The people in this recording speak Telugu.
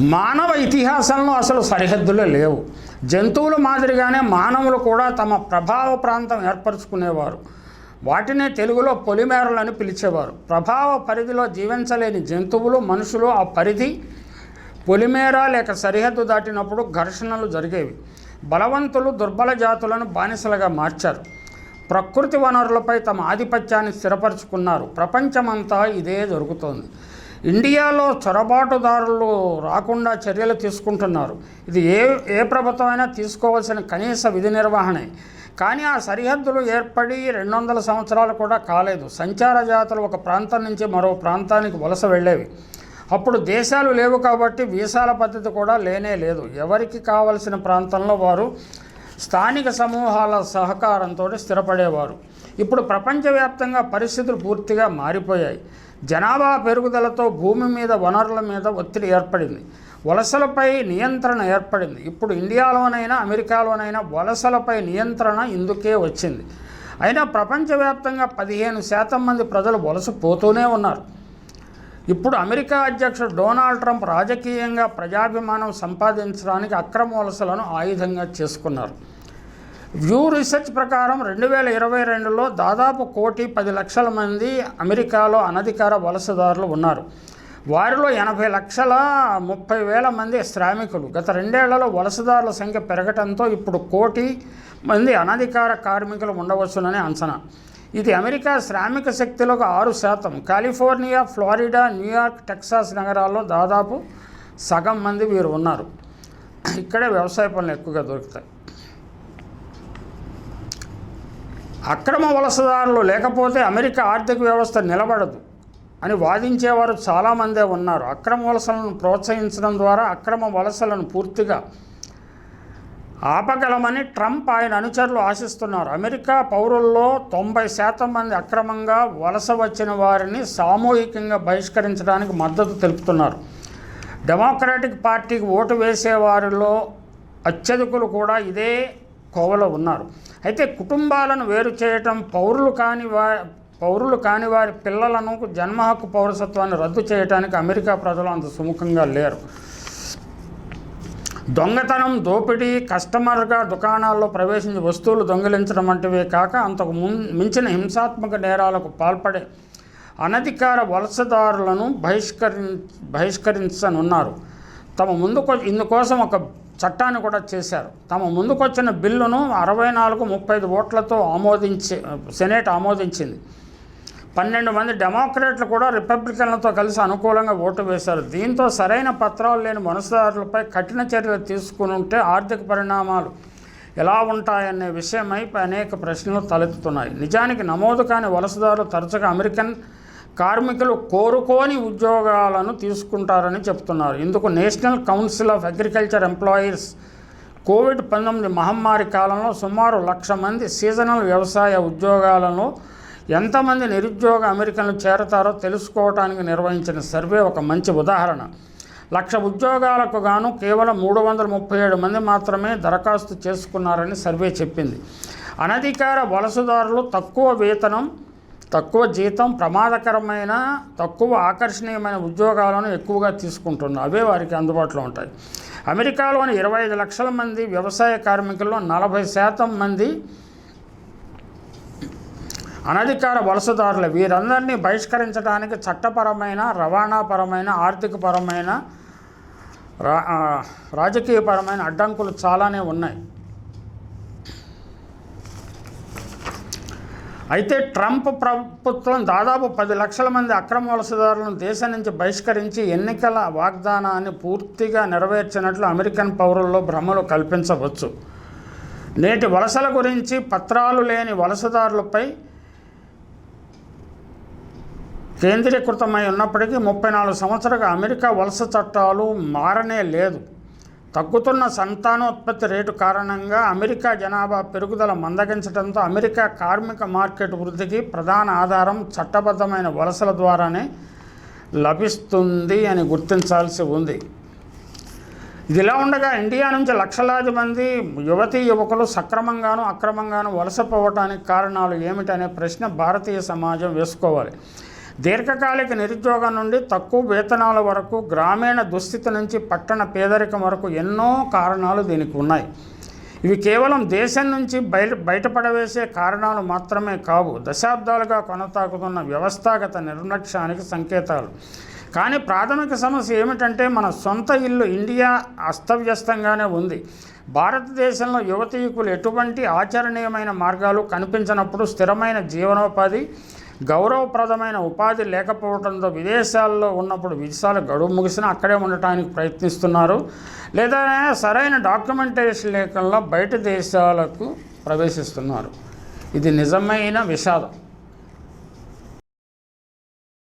మానవ ఇతిహాసంలో అసలు సరిహద్దులు లేవు. జంతువుల మాదిరిగానే మానవులు కూడా తమ ప్రభావ ప్రాంతం ఏర్పరచుకునేవారు. వాటినే తెలుగులో పొలిమేరలని పిలిచేవారు. ప్రభావ పరిధిలో జీవించలేని జంతువులు మనుషులు ఆ పరిధి పొలిమేర లేక సరిహద్దు దాటినప్పుడు ఘర్షణలు జరిగేవి. బలవంతులు దుర్బల జాతులను బానిసలుగా మార్చారు. ప్రకృతి వనరులపై తమ ఆధిపత్యాన్ని స్థిరపరచుకున్నారు. ప్రపంచమంతా ఇదే జరుగుతోంది. ఇండియాలో చొరబాటుదారులు రాకుండా చర్యలు తీసుకుంటున్నారు. ఇది ఏ ఏ ప్రభుత్వమైనా తీసుకోవాల్సిన కనీస విధి నిర్వహణే. కానీ ఆ సరిహద్దులు ఏర్పడి రెండు వందల సంవత్సరాలు కూడా కాలేదు. సంచార జాతులు ఒక ప్రాంతం నుంచి మరో ప్రాంతానికి వలస వెళ్ళేవి. అప్పుడు దేశాలు లేవు కాబట్టి వీసాల పద్ధతి కూడా లేనే లేదు. ఎవరికి కావలసిన ప్రాంతంలో వారు స్థానిక సమూహాల సహకారంతో స్థిరపడేవారు. ఇప్పుడు ప్రపంచవ్యాప్తంగా పరిస్థితులు పూర్తిగా మారిపోయాయి. జనాభా పెరుగుదలతో భూమి మీద వనరుల మీద ఒత్తిడి ఏర్పడింది. వలసలపై నియంత్రణ ఏర్పడింది. ఇప్పుడు ఇండియాలోనైనా అమెరికాలోనైనా వలసలపై నియంత్రణ ఇందుకే వచ్చింది. అయినా ప్రపంచవ్యాప్తంగా పదిహేను శాతం మంది ప్రజలు వలస పోతూనే ఉన్నారు. ఇప్పుడు అమెరికా అధ్యక్షుడు డొనాల్డ్ ట్రంప్ రాజకీయంగా ప్రజాభిమానం సంపాదించడానికి అక్రమ వలసలను ఆయుధంగా చేసుకున్నారు. వ్యూ రీసెర్చ్ ప్రకారం రెండు వేల ఇరవై రెండులో దాదాపు కోటి పది లక్షల మంది అమెరికాలో అనధికార వలసదారులు ఉన్నారు. వారిలో ఎనభై లక్షల ముప్పై వేల మంది శ్రామికులు. గత రెండేళ్ళలో వలసదారుల సంఖ్య పెరగటంతో ఇప్పుడు కోటి మంది అనధికార కార్మికులు ఉండవచ్చునని అంచనా. ఇది అమెరికా శ్రామిక శక్తిలోకి ఆరు శాతం. కాలిఫోర్నియా ఫ్లోరిడా న్యూయార్క్ టెక్సాస్ నగరాల్లో దాదాపు సగం మంది వీరు ఉన్నారు. ఇక్కడే వ్యవసాయ పనులు ఎక్కువగా దొరుకుతాయి. అక్రమ వలసదారులు లేకపోతే అమెరికా ఆర్థిక వ్యవస్థ నిలబడదు అని వాదించేవారు చాలామందే ఉన్నారు. అక్రమ వలసలను ప్రోత్సహించడం ద్వారా అక్రమ వలసలను పూర్తిగా ఆపగలమని ట్రంప్ ఆయన అనుచరులు ఆశిస్తున్నారు. అమెరికా పౌరుల్లో తొంభై శాతం మంది అక్రమంగా వలస వచ్చిన వారిని సామూహికంగా బహిష్కరించడానికి మద్దతు తెలుపుతున్నారు. డెమోక్రాటిక్ పార్టీకి ఓటు వేసే వారిలో అత్యధికులు కూడా ఇదే కోవలో ఉన్నారు. అయితే కుటుంబాలను వేరు చేయటం పౌరులు కాని వా పౌరులు కాని వారి పిల్లలను జన్మ హక్కు పౌరసత్వాన్ని రద్దు చేయడానికి అమెరికా ప్రజలు అంత సుముఖంగా లేరు. దొంగతనం దోపిడీ కస్టమర్గా దుకాణాల్లో ప్రవేశించి వస్తువులు దొంగిలించడం వంటివే కాక అంతకు ముం మించిన హింసాత్మక నేరాలకు పాల్పడే అనధికార వలసదారులను బహిష్కరి బహిష్కరించనున్నారు. తమ ముందుకు ఇందుకోసం ఒక చట్టాన్ని కూడా చేశారు. తమ ముందుకొచ్చిన బిల్లును అరవై నాలుగు ముప్పై ఐదు ఓట్లతో ఆమోదించి సెనేట్ ఆమోదించింది. పన్నెండు మంది డెమోక్రేట్లు కూడా రిపబ్లికన్లతో కలిసి అనుకూలంగా ఓటు వేశారు. దీంతో సరైన పత్రాలు లేని వలసదారులపై కఠిన చర్యలు తీసుకుని ఉంటే ఆర్థిక పరిణామాలు ఎలా ఉంటాయనే విషయమై అనేక ప్రశ్నలు తలెత్తుతున్నాయి. నిజానికి నమోదు కాని వలసదారులు తరచుగా అమెరికన్ కార్మికులు కోరుకోని ఉద్యోగాలను తీసుకుంటారని చెప్తున్నారు. ఇందుకు national council of agriculture employees covid పంతొమ్మిది మహమ్మారి కాలంలో సుమారు లక్ష మంది సీజనల్ వ్యవసాయ ఉద్యోగాలను ఎంతమంది నిరుద్యోగ అమెరికన్లు చేరతారో తెలుసుకోవడానికి నిర్వహించిన సర్వే ఒక మంచి ఉదాహరణ. లక్ష ఉద్యోగాలకు గాను కేవలం మూడు వందల ముప్పై ఏడు మంది మాత్రమే దరఖాస్తు చేసుకున్నారని సర్వే చెప్పింది. అనధికార వలసదారులు తక్కువ వేతనం తక్కువ జీతం ప్రమాదకరమైన తక్కువ ఆకర్షణీయమైన ఉద్యోగాలను ఎక్కువగా తీసుకుంటున్నారు అవే వారికి అందుబాటులో ఉంటాయి. అమెరికాలోని ఇరవై ఐదు లక్షల మంది వ్యవసాయ కార్మికుల్లో నలభై శాతం మంది అనధికార వలసదారులు. వీరందరినీ బహిష్కరించడానికి చట్టపరమైన రవాణాపరమైన ఆర్థికపరమైన రా రాజకీయపరమైన అడ్డంకులు చాలానే ఉన్నాయి. అయితే ట్రంప్ ప్రభుత్వం దాదాపు పది లక్షల మంది అక్రమ వలసదారులను దేశం నుంచి బహిష్కరించి ఎన్నికల వాగ్దానాన్ని పూర్తిగా నెరవేర్చినట్లు అమెరికన్ పౌరుల్లో భ్రమలు కల్పించవచ్చు. నేటి వలసల గురించి పత్రాలు లేని వలసదారులపై కేంద్రీకృతమై ఉన్నప్పటికీ ముప్పై నాలుగు సంవత్సరాలుగా అమెరికా వలస చట్టాలు మారనే లేదు. తగ్గుతున్న సంతానోత్పత్తి రేటు కారణంగా అమెరికా జనాభా పెరుగుదల మందగించడంతో అమెరికా కార్మిక మార్కెట్ వృద్ధికి ప్రధాన ఆధారం చట్టబద్ధమైన వలసల ద్వారానే లభిస్తుంది అని గుర్తించాల్సి ఉంది. ఇదిలా ఉండగా ఇండియా నుంచి లక్షలాది మంది యువతీ యువకులు సక్రమంగాను అక్రమంగాను వలసపోవటానికి కారణాలు ఏమిటనే ప్రశ్న భారతీయ సమాజం వేసుకోవాలి. దీర్ఘకాలిక నిరుద్యోగం నుండి తక్కువ వేతనాల వరకు గ్రామీణ దుస్థితి నుంచి పట్టణ పేదరికం వరకు ఎన్నో కారణాలు దీనికి ఉన్నాయి. ఇవి కేవలం దేశం నుంచి బయట బయటపడవేసే కారణాలు మాత్రమే కావు. దశాబ్దాలుగా కొనసాగుతున్న వ్యవస్థాగత నిర్లక్ష్యానికి సంకేతాలు. కానీ ప్రాథమిక సమస్య ఏమిటంటే మన సొంత ఇల్లు ఇండియా అస్తవ్యస్తంగానే ఉంది. భారతదేశంలో యువతీయుకులు ఎటువంటి ఆచరణీయమైన మార్గాలు కనిపించినప్పుడు స్థిరమైన జీవనోపాధి గౌరవప్రదమైన ఉపాధి లేకపోవడంతో విదేశాల్లో ఉన్నప్పుడు వీసాలు గడువు ముగిసినా అక్కడే ఉండటానికి ప్రయత్నిస్తున్నారు. లేదా సరైన డాక్యుమెంటేషన్ లేకుండా బయట దేశాలకు ప్రవేశిస్తున్నారు. ఇది నిజమైన విషాదం.